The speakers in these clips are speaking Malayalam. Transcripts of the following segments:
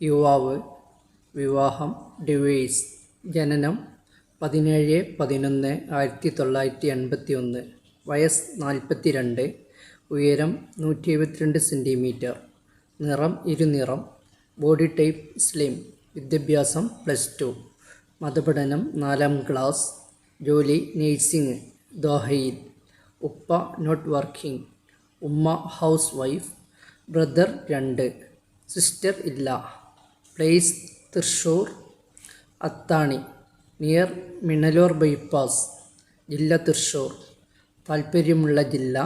യുവാവ് വിവാഹം ഡിവൈസ് ജനനം പതിനേഴ് പതിനൊന്ന് ആയിരത്തി തൊള്ളായിരത്തി എൺപത്തി ഒന്ന് വയസ്സ് നാൽപ്പത്തി രണ്ട് ഉയരം നൂറ്റി എഴുപത്തിരണ്ട് സെന്റിമീറ്റർ നിറം ഇരുനിറം ബോഡി ടൈപ്പ് സ്ലിം വിദ്യാഭ്യാസം പ്ലസ് ടു മതപഠനം നാലാം ക്ലാസ് ജോലി നേഴ്സിംഗ് ദോഹയിൽ ഉപ്പ നോട്ട് വർക്കിംഗ് ഉമ്മ ഹൗസ് വൈഫ് ബ്രദർ രണ്ട് സിസ്റ്റർ ഇല്ല. Place Thrissur Athani near Minalur bypass ജില്ല തൃശ്ശൂർ. താൽപ്പര്യമുള്ള ജില്ല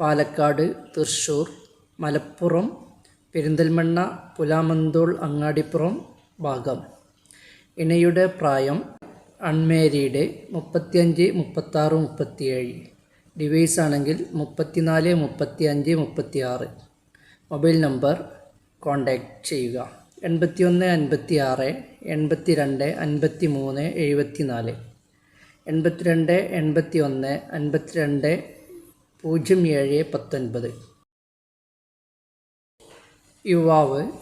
പാലക്കാട് തൃശ്ശൂർ മലപ്പുറം പെരിന്തൽമണ്ണ പുലാമന്തോൾ അങ്ങാടിപ്പുറം ഭാഗം. ഇണയുടെ പ്രായം അൺമാരീഡ് മുപ്പത്തിയഞ്ച് മുപ്പത്താറ് മുപ്പത്തിയേഴ്. ഡിവൈസ് ആണെങ്കിൽ മുപ്പത്തിനാല് മുപ്പത്തി അഞ്ച് മുപ്പത്തി ആറ് മൊബൈൽ നമ്പർ കോൺടാക്റ്റ് ചെയ്യുക. എൺപത്തി ഒന്ന് അൻപത്തി ആറ് എൺപത്തി രണ്ട് അൻപത്തി മൂന്ന് എഴുപത്തി നാല് എൺപത്തിരണ്ട് എൺപത്തി ഒന്ന് അൻപത്തിരണ്ട് പൂജ്യം ഏഴ് പത്തൊൻപത്. യുവാവ്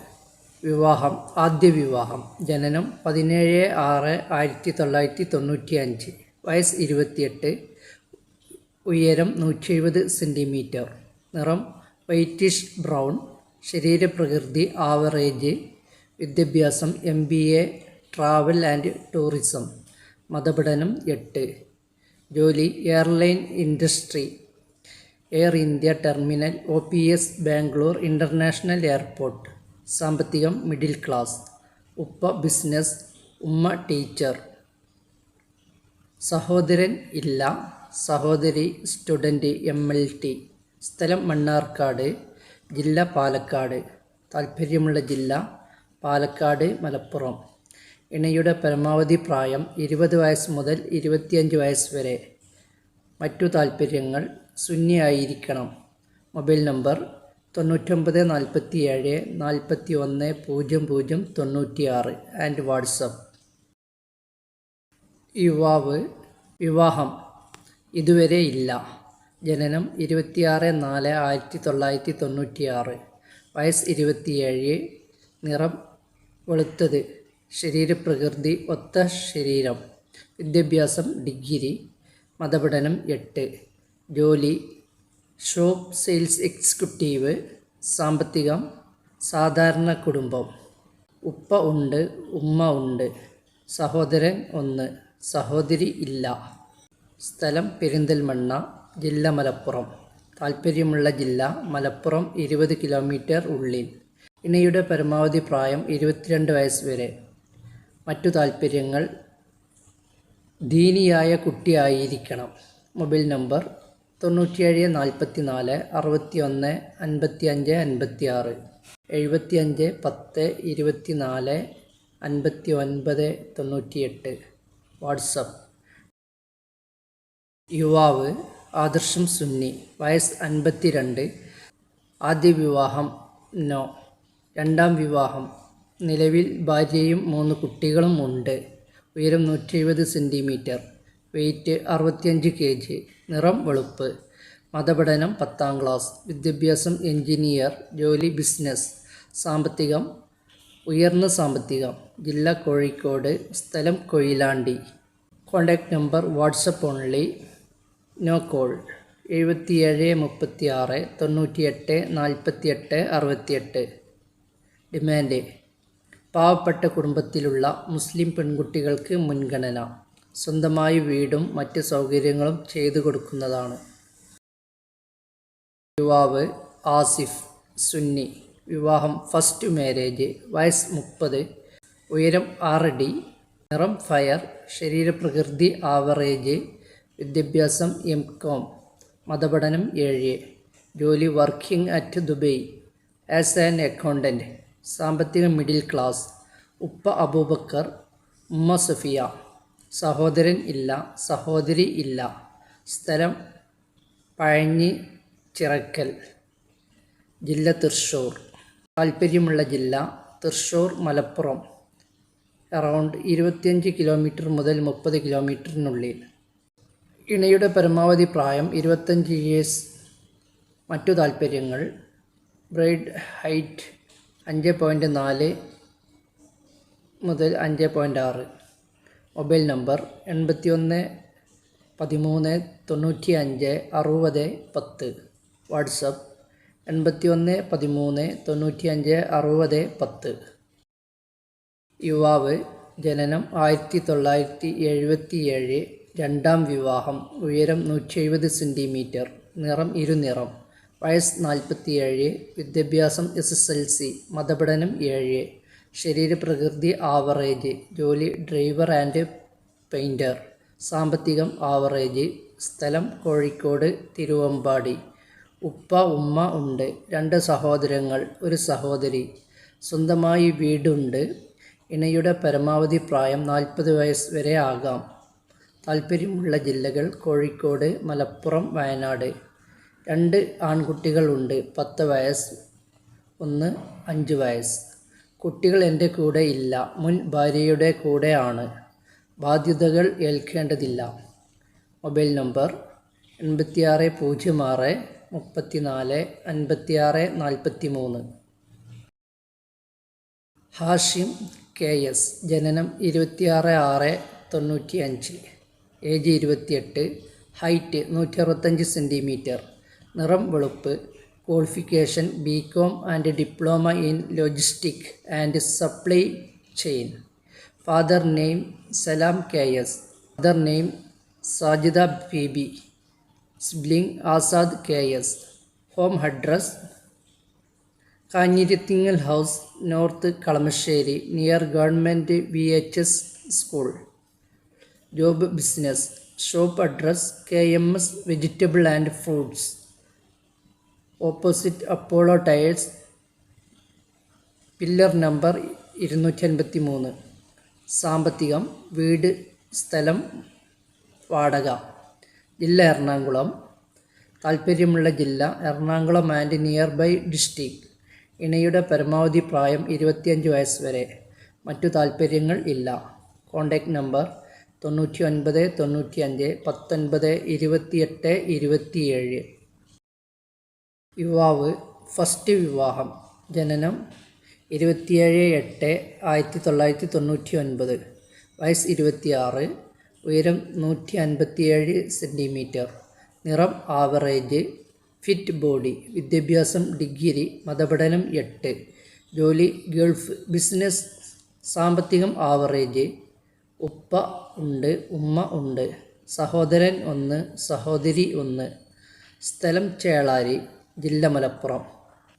വിവാഹം ആദ്യ വിവാഹം. ജനനം പതിനേഴ് ആറ് ആയിരത്തി തൊള്ളായിരത്തി തൊണ്ണൂറ്റി അഞ്ച് വയസ്സ് ഇരുപത്തിയെട്ട്. ഉയരം നൂറ്റി എഴുപത് സെന്റിമീറ്റർ നിറം വൈറ്റിഷ് ബ്രൗൺ. ശരീരപ്രകൃതി ആവറേജ് വിദ്യാഭ്യാസം M B A travel and tourism മതപഠനം എട്ട്. ജോലി airline industry Air India terminal O P S Bangalore international airport സാമ്പത്തികം മിഡിൽ ക്ലാസ് ഉപ്പ ബിസിനസ് ഉമ്മ ടീച്ചർ സഹോദരൻ ഇല്ല. സഹോദരി സ്റ്റുഡന്റ് എം എൽ ടി സ്ഥലം മണ്ണാർക്കാട് ജില്ല പാലക്കാട്. താല്പര്യമുള്ള ജില്ല പാലക്കാട് മലപ്പുറം. ഇണയുടെ പരമാവധി പ്രായം ഇരുപത് വയസ്സ് മുതൽ ഇരുപത്തിയഞ്ച് വയസ്സ് വരെ. മറ്റു താൽപ്പര്യങ്ങൾ ശൂന്യായിരിക്കണം. മൊബൈൽ നമ്പർ തൊണ്ണൂറ്റൊമ്പത് നാൽപ്പത്തി ഏഴ് നാൽപ്പത്തി ഒന്ന് പൂജ്യം പൂജ്യം തൊണ്ണൂറ്റി ആറ് ആൻഡ് വാട്സപ്പ് യുവാവ് വിവാഹം ഇതുവരെ ഇല്ല. ജനനം ഇരുപത്തിയാറ് നാല് ആയിരത്തി തൊള്ളായിരത്തി തൊണ്ണൂറ്റി ആറ് വയസ്സ് ഇരുപത്തിയേഴ് നിറം വെളുത്തത്. ശരീരപ്രകൃതി ഒത്ത ശരീരം. വിദ്യാഭ്യാസം ഡിഗ്രി. മതപഠനം എട്ട്. ജോലി. Shop sales executive. സാമ്പത്തികം. സാധാരണ കുടുംബം. ഉപ്പ ഉണ്ട് ഉമ്മ ഉണ്ട്. സഹോദരൻ ഒന്ന്. സഹോദരി ഇല്ല. സ്ഥലം പെരിന്തൽമണ്ണ ജില്ല മലപ്പുറം. താൽപ്പര്യമുള്ള ജില്ല മലപ്പുറം ഇരുപത് കിലോമീറ്റർ ഉള്ളിൽ. ഇണയുടെ പരമാവധി പ്രായം ഇരുപത്തിരണ്ട് വയസ്സ് വരെ. മറ്റു താൽപ്പര്യങ്ങൾ ദീനിയായ കുട്ടിയായിരിക്കണം. മൊബൈൽ നമ്പർ തൊണ്ണൂറ്റിയേഴ് നാൽപ്പത്തി നാല് അറുപത്തി ഒന്ന് അൻപത്തി അഞ്ച് അൻപത്തി ആറ് എഴുപത്തി അഞ്ച് പത്ത് ഇരുപത്തി നാല് അൻപത്തി ഒൻപത് തൊണ്ണൂറ്റിയെട്ട്. വാട്സപ്പ് യുവാവ് ആദർശം സുന്നി. വയസ്സ് അൻപത്തി രണ്ട് ആദ്യ വിവാഹം നോ. രണ്ടാം വിവാഹം. നിലവിൽ ഭാര്യയും മൂന്ന് കുട്ടികളും ഉണ്ട്. ഉയരം നൂറ്റി എഴുപത് സെന്റിമീറ്റർ വെയ്റ്റ് അറുപത്തിയഞ്ച് കെ ജി. നിറം വെളുപ്പ്. മതപഠനം പത്താം ക്ലാസ്. വിദ്യാഭ്യാസം എഞ്ചിനീയർ. ജോലി ബിസിനസ്. സാമ്പത്തികം. ഉയർന്ന സാമ്പത്തികം. ജില്ല കോഴിക്കോട്. സ്ഥലം Koyilandy. Contact number WhatsApp only. No call. എഴുപത്തിയേഴ് മുപ്പത്തി ആറ് തൊണ്ണൂറ്റിയെട്ട് നാൽപ്പത്തിയെട്ട് അറുപത്തിയെട്ട്. ഡിമാൻഡ്. പാവപ്പെട്ട കുടുംബത്തിലുള്ള മുസ്ലിം പെൺകുട്ടികൾക്ക് മുൻഗണന. സ്വന്തമായി വീടും മറ്റ് സൗകര്യങ്ങളും ചെയ്തു കൊടുക്കുന്നതാണ്. യുവാവ് ആസിഫ് സുന്നി. വിവാഹം ഫസ്റ്റ് മാരേജ് വയസ്സ് മുപ്പത്. ഉയരം ആറടി നിറം ഫയർ. ശരീരപ്രകൃതി ആവറേജ്. വിദ്യാഭ്യാസം എം കോം. മതപഠനം ഏഴ്. ജോലി working at Dubai. As an accountant സാമ്പത്തിക മിഡിൽ ക്ലാസ്. ഉപ്പ അബൂബക്കർ ഉമ്മ സഫിയ. സഹോദരൻ ഇല്ല സഹോദരി ഇല്ല. സ്ഥലം പഴഞ്ഞി ചിറക്കൽ. ജില്ല തൃശ്ശൂർ. താൽപ്പര്യമുള്ള ജില്ല തൃശ്ശൂർ മലപ്പുറം. അറൗണ്ട് ഇരുപത്തിയഞ്ച് കിലോമീറ്റർ മുതൽ മുപ്പത് കിലോമീറ്ററിനുള്ളിൽ. ഇണയുടെ പരമാവധി പ്രായം ഇരുപത്തഞ്ച് ഇയേഴ്സ് മറ്റു താൽപ്പര്യങ്ങൾ ബ്രൈഡ് ഹൈറ്റ് അഞ്ച് പോയിന്റ് നാല് മുതൽ അഞ്ച് പോയിന്റ് ആറ്. മൊബൈൽ നമ്പർ എൺപത്തി ഒന്ന് പതിമൂന്ന് തൊണ്ണൂറ്റി അഞ്ച് അറുപത് പത്ത്. വാട്സപ്പ് എൺപത്തി ഒന്ന് പതിമൂന്ന് തൊണ്ണൂറ്റി അഞ്ച് അറുപത് പത്ത്. യുവാവ് ജനനം ആയിരത്തി തൊള്ളായിരത്തി എഴുപത്തി ഏഴ് രണ്ടാം വിവാഹം. ഉയരം നൂറ്റി എഴുപത് സെന്റിമീറ്റർ നിറം ഇരുനിറം. വയസ്സ് നാൽപ്പത്തിയേഴ് വിദ്യാഭ്യാസം എസ് എസ് എൽ സി മതപഠനം ഏഴ് ശരീരപ്രകൃതി ആവറേജ് ജോലി ഡ്രൈവർ ആൻഡ് പെയിന്റർ സാമ്പത്തികം ആവറേജ് സ്ഥലം കോഴിക്കോട് തിരുവമ്പാടി ഉപ്പ ഉമ്മ ഉണ്ട് രണ്ട് സഹോദരങ്ങൾ ഒരു സഹോദരി സ്വന്തമായി വീടുണ്ട് ഇണയുടെ പരമാവധി പ്രായം നാൽപ്പത് വയസ്സ് വരെ ആകാം. താല്പര്യമുള്ള ജില്ലകൾ കോഴിക്കോട് മലപ്പുറം വയനാട്. രണ്ട് ആൺകുട്ടികളുണ്ട് പത്ത് വയസ്സ് ഒന്ന് അഞ്ച് വയസ്സ്. കുട്ടികൾ എന്റെ കൂടെ ഇല്ല മുൻ ഭാര്യയുടെ കൂടെയാണ് ബാധ്യതകൾ ഏൽക്കേണ്ടതില്ല. മൊബൈൽ നമ്പർ എൺപത്തിയാറ് പൂജ്യം ആറ് മുപ്പത്തി നാല് അൻപത്തിയാറ് നാൽപ്പത്തി മൂന്ന് ഹാഷിം കെ എസ് ജനനം ഇരുപത്തിയാറ് ആറ് തൊണ്ണൂറ്റി അഞ്ച് ഏജ് ഇരുപത്തിയെട്ട് ഹൈറ്റ് നൂറ്റി അറുപത്തഞ്ച് സെന്റിമീറ്റർ. നിറം വെളുപ്പ് qualification B com and diploma in logistic and supply chain. Father name Salam K S. Mother name Sajida B sibling Azad K S. Home address Kanjirathingal house north Kalamassery near government V H S school. Job business. Shop address K M S vegetable and fruits. Opposite Apollo tyres pillar number ഇരുന്നൂറ്റി അൻപത്തി മൂന്ന് സാമ്പത്തികം വീട് സ്ഥലം വാടക. ജില്ല എറണാകുളം. താല്പര്യമുള്ള ജില്ല Ernakulam and nearby district. ഇണയുടെ പരമാവധി പ്രായം ഇരുപത്തിയഞ്ച് വയസ്സ് വരെ. മറ്റു താല്പര്യങ്ങൾ ഇല്ല. കോൺടാക്റ്റ് നമ്പർ തൊണ്ണൂറ്റി ഒൻപത് തൊണ്ണൂറ്റി അഞ്ച് പത്തൊൻപത് ഇരുപത്തിയെട്ട് ഇരുപത്തിയേഴ്. യുവാവ് ഫസ്റ്റ് വിവാഹം ജനനം ഇരുപത്തിയേഴ് എട്ട് ആയിരത്തി തൊള്ളായിരത്തി തൊണ്ണൂറ്റി ഒൻപത്. വയസ്സ് ഇരുപത്തിയാറ് ഉയരം നൂറ്റി അൻപത്തിയേഴ് സെന്റിമീറ്റർ നിറം ആവറേജ് ഫിറ്റ് ബോഡി വിദ്യാഭ്യാസം ഡിഗ്രി മതപഠനം എട്ട്. ജോലി ഗൾഫ് ബിസിനസ് സാമ്പത്തികം ആവറേജ്. ഉപ്പ ഉണ്ട് ഉമ്മ ഉണ്ട്. സഹോദരൻ ഒന്ന് സഹോദരി ഒന്ന്. സ്ഥലം ചേളാരി. ജില്ല മലപ്പുറം.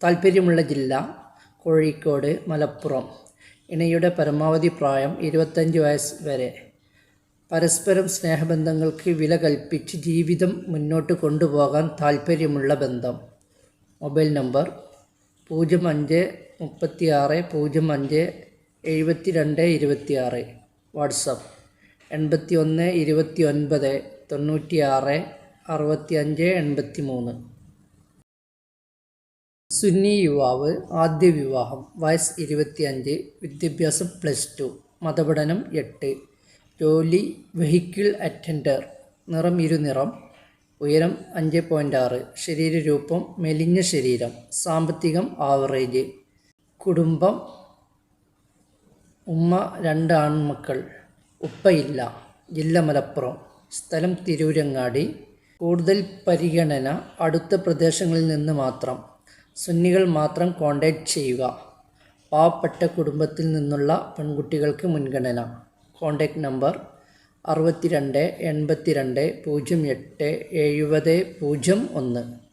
താല്പര്യമുള്ള ജില്ല കോഴിക്കോട് മലപ്പുറം. ഇണയുടെ പരമാവധി പ്രായം ഇരുപത്തഞ്ച് വയസ്സ് വരെ. പരസ്പരം സ്നേഹബന്ധങ്ങൾക്ക് വില കൽപ്പിച്ച് ജീവിതം മുന്നോട്ട് കൊണ്ടുപോകാൻ താല്പര്യമുള്ള ബന്ധം. മൊബൈൽ നമ്പർ പൂജ്യം അഞ്ച് മുപ്പത്തി ആറ് പൂജ്യം അഞ്ച് എഴുപത്തി രണ്ട് ഇരുപത്തി ആറ് വാട്സപ്പ് എൺപത്തി ഒന്ന് ഇരുപത്തി ഒൻപത് തൊണ്ണൂറ്റി ആറ് അറുപത്തി അഞ്ച് എൺപത്തി മൂന്ന് സുന്നി യുവാവ് ആദ്യ വിവാഹം വയസ്സ് ഇരുപത്തിയഞ്ച് വിദ്യാഭ്യാസം പ്ലസ് ടു മതപഠനം എട്ട് ജോലി വെഹിക്കിൾ അറ്റൻഡർ നിറം ഇരുനിറം ഉയരം അഞ്ച് പോയിന്റ് ആറ് ശരീരരൂപം മെലിഞ്ഞ ശരീരം സാമ്പത്തികം ആവറേജ് കുടുംബം ഉമ്മ രണ്ട് ആൺമക്കൾ ഉപ്പയില്ല ജില്ല മലപ്പുറം സ്ഥലം തിരൂരങ്ങാടി കൂടുതൽ പരിഗണന അടുത്ത പ്രദേശങ്ങളിൽ നിന്ന് മാത്രം. സുന്നികൾ മാത്രം കോണ്ടാക്ട് ചെയ്യുക. പാവപ്പെട്ട കുടുംബത്തിൽ നിന്നുള്ള പെൺകുട്ടികൾക്ക് മുൻഗണന. കോണ്ടാക്ട് നമ്പർ അറുപത്തിരണ്ട് എൺപത്തിരണ്ട് പൂജ്യം എട്ട് എഴുപത് പൂജ്യം ഒന്ന്.